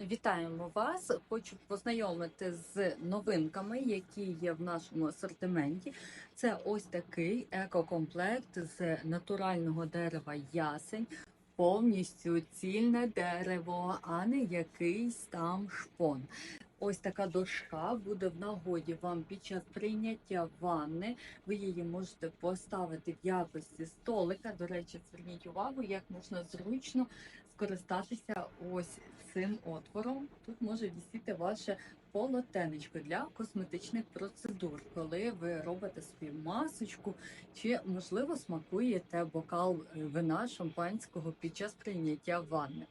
Вітаємо вас! Хочу познайомити з новинками, які є в нашому асортименті. Це ось такий екокомплект з натурального дерева ясень, повністю цільне дерево, а не якийсь там шпон. Ось така дошка буде в нагоді вам під час прийняття ванни. Ви її можете поставити в якості столика. До речі, зверніть увагу, як можна зручно скористатися ось цим отвором. Тут може вісіти ваше полотенечко для косметичних процедур, коли ви робите собі масочку, чи можливо смакуєте бокал вина шампанського під час прийняття ванни.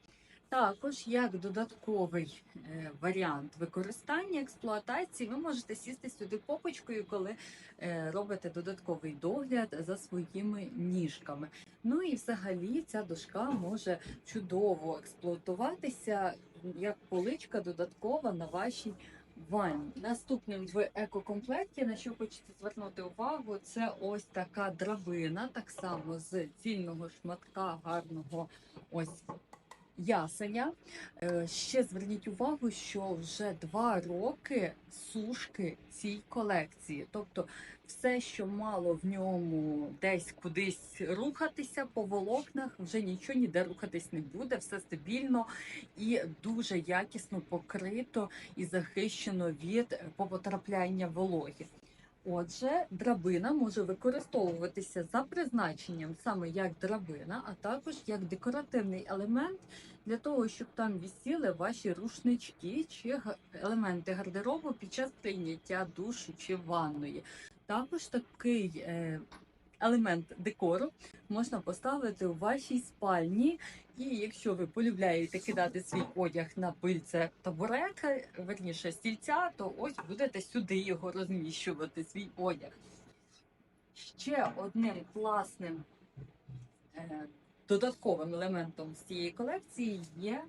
Також як додатковий е, варіант використання експлуатації, ви можете сісти сюди попочкою, коли е, робите додатковий догляд за своїми ніжками. Ну і взагалі ця дошка може чудово експлуатуватися як поличка додаткова на вашій ванні. Наступним в екокомплекті, на що хочеться звернути увагу, це ось така драбина, так само з цільного шматка гарного ось ясеня. Е, Ще зверніть увагу, що вже два роки сушки цій колекції. Тобто все, що мало в ньому десь кудись рухатися по волокнах, вже нічого ніде рухатись не буде, все стабільно і дуже якісно покрито і захищено від потрапляння вологи. Отже, драбина може використовуватися за призначенням саме як драбина, а також як декоративний елемент для того, щоб там висіли ваші рушнички чи елементи гардеробу під час прийняття душу чи ванної. Також такий е, елемент декору можна поставити у вашій спальні. І якщо ви полюбляєте кидати свій одяг на пильце табурета, верніше стільця, то ось будете сюди його розміщувати, свій одяг. Ще одним класним е, додатковим елементом з цієї колекції є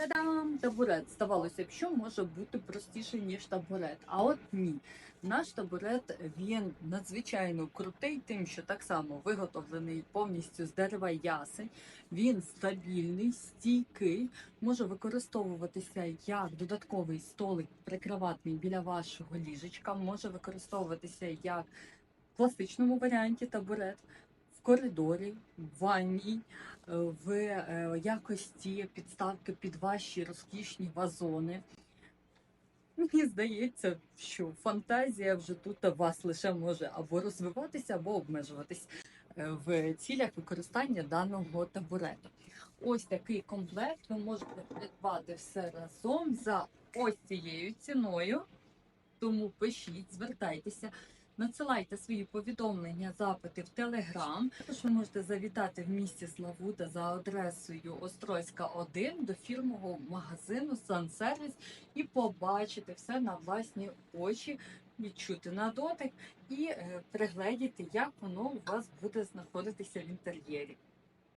Та-дам! Табурет. Здавалося б, що може бути простіше, ніж табурет. А от ні. Наш табурет він надзвичайно крутий, тим, що так само виготовлений повністю з дерева ясень. Він стабільний, стійкий, може використовуватися як додатковий столик прикроватний біля вашого ліжечка, може використовуватися як в класичному варіанті табурет. Коридорі, в ванній, е, в е, якості підставки під ваші розкішні вазони. Мені здається, що фантазія вже тут у вас лише може або розвиватися, або обмежуватись е, в цілях використання даного табурету. Ось такий комплект ви можете придбати все разом за ось цією ціною. Тому пишіть, звертайтеся. Надсилайте свої повідомлення, запити в Телеграм. Також ви можете завітати в місті Славута за адресою Острозька 1 до фірмового магазину Сансервіс і побачити все на власні очі, відчути на дотик і е, пригледіти, як воно у вас буде знаходитися в інтер'єрі.